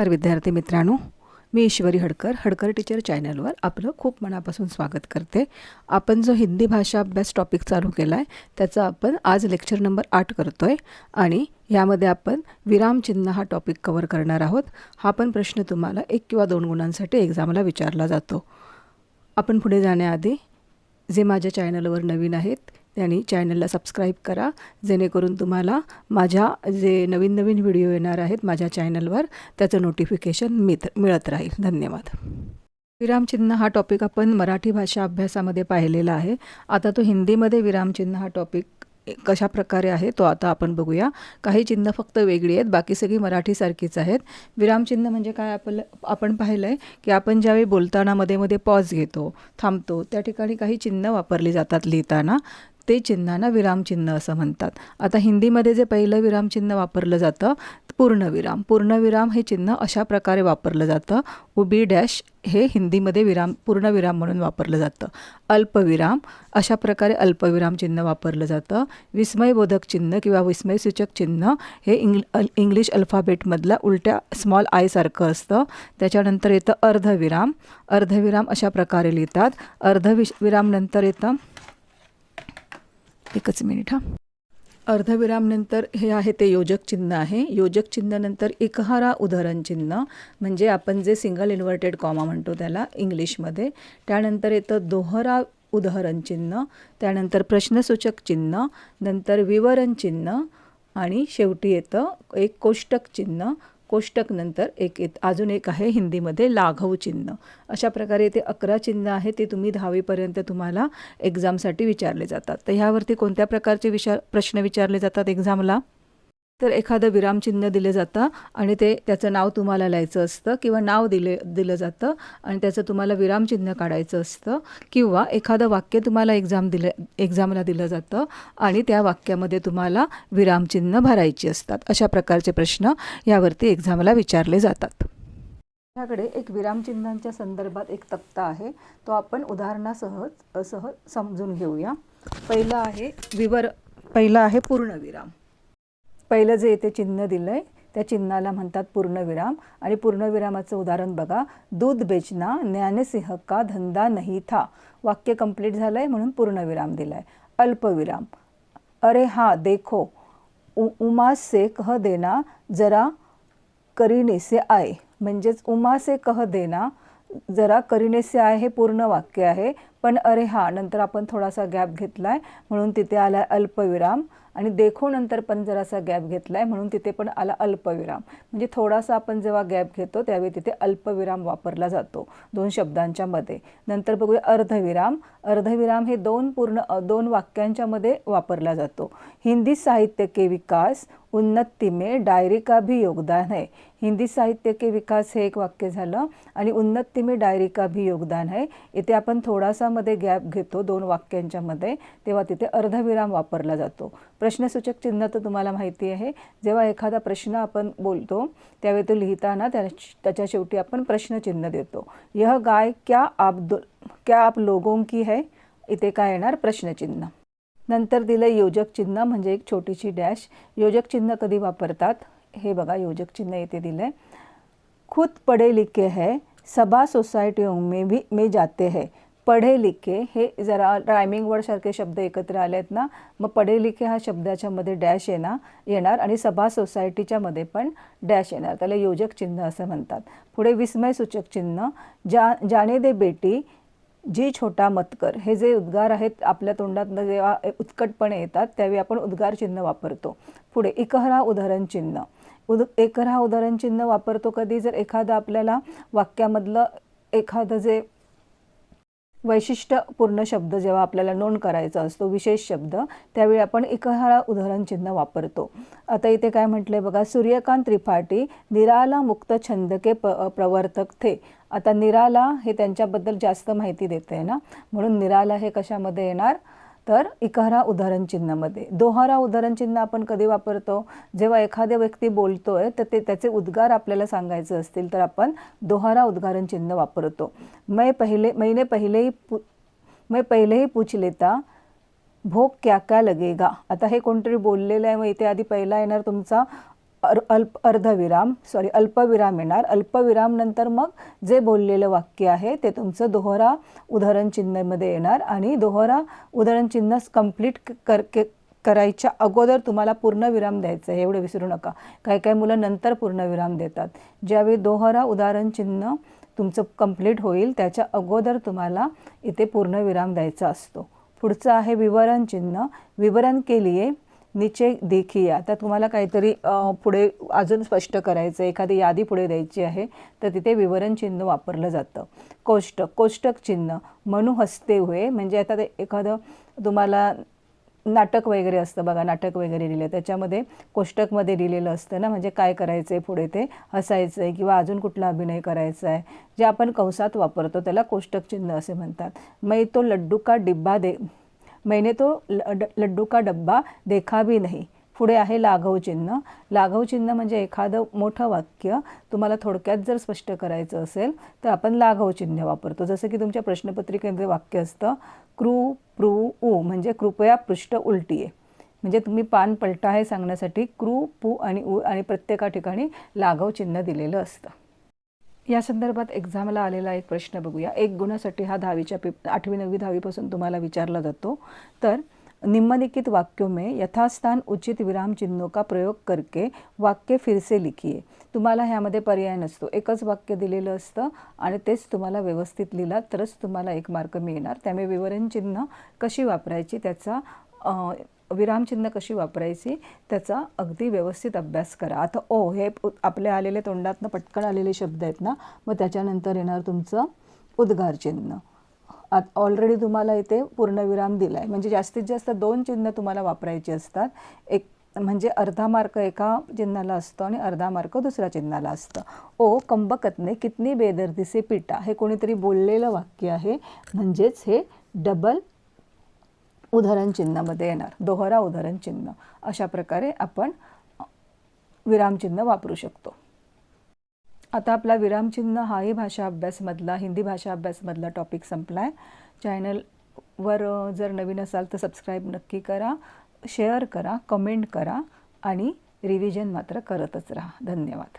नमस्कार विद्यार्थी मित्रांनो मी ईश्वरी हडकर हडकर टीचर चॅनलवर आपलं खूप मनापासून स्वागत करते. आपण जो हिंदी भाषा अभ्यास टॉपिक चालू केला आहे त्याचा आपण आज लेक्चर नंबर आठ करतो आहे आणि यामध्ये आपण विरामचिन्ह हा टॉपिक कवर करणार आहोत. हा पण प्रश्न तुम्हाला एक किंवा दोन गुणांसाठी एक्झामला विचारला जातो. आपण पुढे जाण्याआधी जे माझ्या चॅनलवर नवीन आहेत त्यांनी चॅनलला सबस्क्राईब करा. जेणेकरून तुम्हाला माझ्या जे नवीन नवीन व्हिडिओ येणार आहेत माझ्या चॅनलवर त्याचं नोटिफिकेशन मित मिळत राहील. धन्यवाद. विरामचिन्ह हा टॉपिक आपण मराठी भाषा अभ्यासामध्ये पाहिलेला आहे. आता तो हिंदीमध्ये विरामचिन्ह हा टॉपिक कशा प्रकारे आहे तो आता आपण बघूया. काही चिन्ह फक्त वेगळी आहेत बाकी सगळी मराठीसारखीच आहेत. विरामचिन्ह म्हणजे काय आपलं आपण पाहिलं आहे की आपण ज्यावेळी बोलताना मध्ये मध्ये पॉज घेतो थांबतो त्या ठिकाणी काही चिन्ह वापरली जातात लिहिताना. ते चिन्हांना विरामचिन्ह असं म्हणतात. आता हिंदीमध्ये जे पहिलं विरामचिन्ह वापरलं जातं पूर्णविराम पूर्णविराम हे चिन्ह अशा प्रकारे वापरलं जातं. उबी डॅश हे हिंदीमध्ये विराम पूर्णविराम म्हणून वापरलं जातं. अल्पविराम अशा प्रकारे अल्पविराम चिन्ह वापरलं जातं. विस्मयबोधक चिन्ह किंवा विस्मयसूचक चिन्ह हे इंग्ल अल इंग्लिश अल्फाबेटमधल्या उलट्या स्मॉल आयसारखं असतं. त्याच्यानंतर येतं अर्धविराम अर्धविराम अशा प्रकारे लिहितात. अर्धविश विरामनंतर येतं एकच मिनिट हां. अर्धविरामनंतर हे आहे ते योजक चिन्ह आहे. योजक चिन्हानंतर एकहारा उदाहरण चिन्ह म्हणजे आपण जे सिंगल इन्व्हर्टेड कॉमा म्हणतो त्याला इंग्लिशमध्ये. त्यानंतर येतं दोहरा उदाहरण चिन्ह त्यानंतर प्रश्नसूचक चिन्ह नंतर विवरण चिन्ह आणि शेवटी येतं एक कोष्टक चिन्ह कोष्टक नंतर एक येत अजून एक आहे हिंदीमध्ये लाघव चिन्ह. अशा प्रकारे ते अकरा चिन्ह आहे ते तुम्ही दहावीपर्यंत तुम्हाला एक्झामसाठी विचारले जातात. तर ह्यावरती कोणत्या प्रकारचे विचार प्रश्न विचारले जातात एक्झामला तर एखादं विरामचिन्ह दिलं जातं आणि ते त्याचं नाव तुम्हाला लिहायचं असतं किंवा नाव दिले दिलं जातं आणि त्याचं तुम्हाला विरामचिन्ह काढायचं असतं किंवा एखादं वाक्य तुम्हाला एक्झाम दिलं एक्झामला दिलं जातं आणि त्या वाक्यामध्ये तुम्हाला विरामचिन्ह भरायची असतात. अशा प्रकारचे प्रश्न यावरती एक्झामला विचारले जातात. माझ्याकडे एक विरामचिन्हांच्या संदर्भात एक तक्ता आहे. तो आपण उदाहरणासह सह समजून घेऊया. पहिलं आहे विवर पहिलं आहे पूर्णविराम. पहिलं जे इथे चिन्ह दिलं आहे त्या चिन्हाला म्हणतात पूर्णविराम. आणि पूर्णविरामाचं उदाहरण बघा. दूध बेचना ज्ञानसिंह का धंदा नाही था. वाक्य कंप्लीट झालं आहे म्हणून पूर्णविराम दिला आहे अल्पविराम. अरे हा देखो. उ उमा से कह देना जरा करीने से म्हणजेच उमा से कह देना जरा करीने से हे पूर्ण वाक्य आहे. पण अरे हा नंतर आपण थोडासा गॅप घेतला आहे म्हणून तिथे आला अल्पविराम. आणि देखो नंतर पण जरासा गॅप घेतला आहे म्हणून तिथे पण आला अल्पविराम. म्हणजे थोडासा आपण जेव्हा गॅप घेतो त्यावेळी तिथे अल्पविराम वापरला जातो दोन शब्दांच्या मध्ये. नंतर बघूया अर्धविराम. अर्धविराम हे दोन पूर्ण दोन वाक्यांच्या मध्ये वापरला जातो. हिंदी साहित्य के विकास उन्नती में डायरी का भी योगदान है. हिंदी साहित्य के विकास हे एक वाक्य झालं आणि उन्नती में डायरी का भी योगदान आहे इथे आपण थोडासा शब्दामध्ये गॅप घेतो दोन वाक्यांच्या मध्ये तेव्हा तिथे अर्धविराम वापरला जातो. प्रश्नसूचक चिन्ह तर तुम्हाला माहिती आहे. जेव्हा एखादा प्रश्न आपण बोलतो त्यावेळी तो लिहिताना त्या त्याच्या शेवटी आपण प्रश्नचिन्ह देतो. यह गाय क्या आप दो क्या आप लोगों की है? इथे काय येणार? प्रश्नचिन्ह. नंतर दिलं योजक चिन्ह म्हणजे एक छोटीशी डॅश. योजक चिन्ह कधी वापरतात? हे बघा योजक चिन्ह येथे दिलं आहे खुद पढे लिखे है सभा सोसायटी में भी में जाते हैं. पढे लिखे हे जरा रायमिंग वर्डसारखे शब्द एकत्र आले आहेत ना मग पढे लिखे हा शब्दाच्यामध्ये डॅश येणार येणार आणि सभा सोसायटीच्यामध्ये पण डॅश येणार. त्याला योजक चिन्ह असं म्हणतात. पुढे विस्मय सूचक चिन्ह. जा जाने दे बेटी जी छोटा मतकर. हे जे उद्गार आहेत आपल्या तोंडातनं जेव्हा उत्कटपणे येतात त्यावेळी आपण उद्गार चिन्ह वापरतो. पुढे इकहरा उदाहरण चिन्ह. उद एकहरा उदाहरण चिन्ह वापरतो कधी? जर एखादं आपल्याला वाक्यामधलं एखादं जे वैशिष्ट्यपूर्ण शब्द जेव्हा आपल्याला नोंद करायचा असतो विशेष शब्द त्यावेळी आपण एकहारा उदाहरण चिन्ह वापरतो. आता इथे काय म्हटले बघा सूर्यकांत त्रिपाठी निराला मुक्त छंद के प प्रवर्तक थे. आता निराला हे त्यांच्याबद्दल जास्त माहिती देते ना? म्हणून निराला हे कशामध्ये येणार? तर इकहरा उदाहरण चिन्हामध्ये दोहारा उदाहरण चिन्ह आपण कधी वापरतो? जेव्हा एखाद्या व्यक्ती बोलतोय तर ते त्याचे उद्गार आपल्याला सांगायचे असतील तर आपण दोहारा उद्गारण चिन्ह वापरतो. मै पहिले मैने पहिलेही पु मैं पहिलेही पूछ लेता भोग क्या क्या लगेगा? आता हे कोणतरी बोललेलं आहे मग इथे आधी पहिला येणार तुमचा अर अल्प अर्धविराम सॉरी अल्पविराम येणार. अल्पविराम नंतर मग जे बोललेलं वाक्य आहे ते तुमचं दोहरा उदाहरण चिन्हामध्ये येणार आणि दोहरा उदाहरण चिन्ह कंप्लीट कर के करायच्या अगोदर तुम्हाला पूर्णविराम द्यायचं आहे. एवढं विसरू नका. काही काही मुलं नंतर पूर्णविराम देतात. ज्यावेळी दोहरा उदाहरण चिन्ह तुमचं कंप्लीट होईल त्याच्या अगोदर तुम्हाला इथे पूर्णविराम द्यायचा असतो. पुढचं आहे विवरण चिन्ह. विवरण के लिए निचे देखिया आता तुम्हाला काहीतरी पुढे अजून स्पष्ट करायचं आहे एखादी यादी पुढे द्यायची आहे तर तिथे विवरण चिन्ह वापरलं जातं. कोष्टक कोष्टक चिन्ह. म्हणू हसते हुए. म्हणजे आता ते एखादं तुम्हाला नाटक वगैरे असतं बघा नाटक वगैरे लिहिलं. त्याच्यामध्ये कोष्टकमध्ये लिहिलेलं असतं ना म्हणजे काय करायचं आहे पुढे ते? हसायचं आहे किंवा अजून कुठला अभिनय करायचा आहे जे आपण कंसात वापरतो त्याला कोष्टक चिन्ह असे म्हणतात. मग तो लड्डू का डिब्बा दे मैने तो ल- ड- लड्डू का डब्बा देखा भी नाही. पुढे आहे लाघव चिन्ह. लाघव चिन्ह म्हणजे एखादं मोठं वाक्य. तुम्हाला थोडक्यात जर स्पष्ट करायचं असेल तर आपण लाघव चिन्ह वापरतो. जसं की तुमच्या प्रश्नपत्रिकेमध्ये वाक्य असतं क्रू प्रू ऊ म्हणजे कृपया पृष्ठ उलटी आहे म्हणजे तुम्ही पान पलटा हे सांगण्यासाठी क्रू पू आणि ऊ आणि प्रत्येका ठिकाणी लाघव चिन्ह दिलेलं असतं. या संदर्भात एक्झामला आलेला एक प्रश्न बघूया. एक गुणासाठी हा दहावीच्या पेप आठवी नववी दहावीपासून तुम्हाला विचारला जातो. तर निम्नलिखित वाक्यों में यथास्थान उचित विराम चिन्हों का प्रयोग करके वाक्य फिर से लिखिए तुम्हाला ह्यामध्ये पर्याय नसतो. एकच वाक्य दिलेलं असतं आणि तेच तुम्हाला व्यवस्थित लिहिलात तरच तुम्हाला एक मार्क मिळणार. त्यामुळे विवरण चिन्ह कशी वापरायची त्याचा विरामचिन्ह कशी वापरायची त्याचा अगदी व्यवस्थित अभ्यास करा. आता ओ हे आपल्या आलेले तोंडातनं पटकन आलेले शब्द आहेत ना मग त्याच्यानंतर येणार तुमचं उद्गार चिन्ह. ऑलरेडी तुम्हाला इथे पूर्णविराम दिला आहे म्हणजे जास्तीत जास्त दोन चिन्ह तुम्हाला वापरायची असतात. एक म्हणजे अर्धा मार्क एका चिन्हाला असतो आणि अर्धा मार्क दुसऱ्या चिन्हाला असतं. ओ कंबकतने कितनी बेदर्दीसे पिटा हे कोणीतरी बोललेलं वाक्य आहे. म्हणजेच हे डबल उदाहरण चिन्हामध्ये येणार. दोहरा उदाहरण चिन्ह अशा प्रकारे आपण विरामचिन्ह वापरू शकतो. आता आपला विरामचिन्ह हाही भाषा अभ्यासमधला हिंदी भाषा अभ्यासमधला टॉपिक संपला आहे चॅनलवर जर नवीन असाल तर सबस्क्राईब नक्की करा शेअर करा कमेंट करा आणि रिव्हिजन मात्र करतच राहा. धन्यवाद.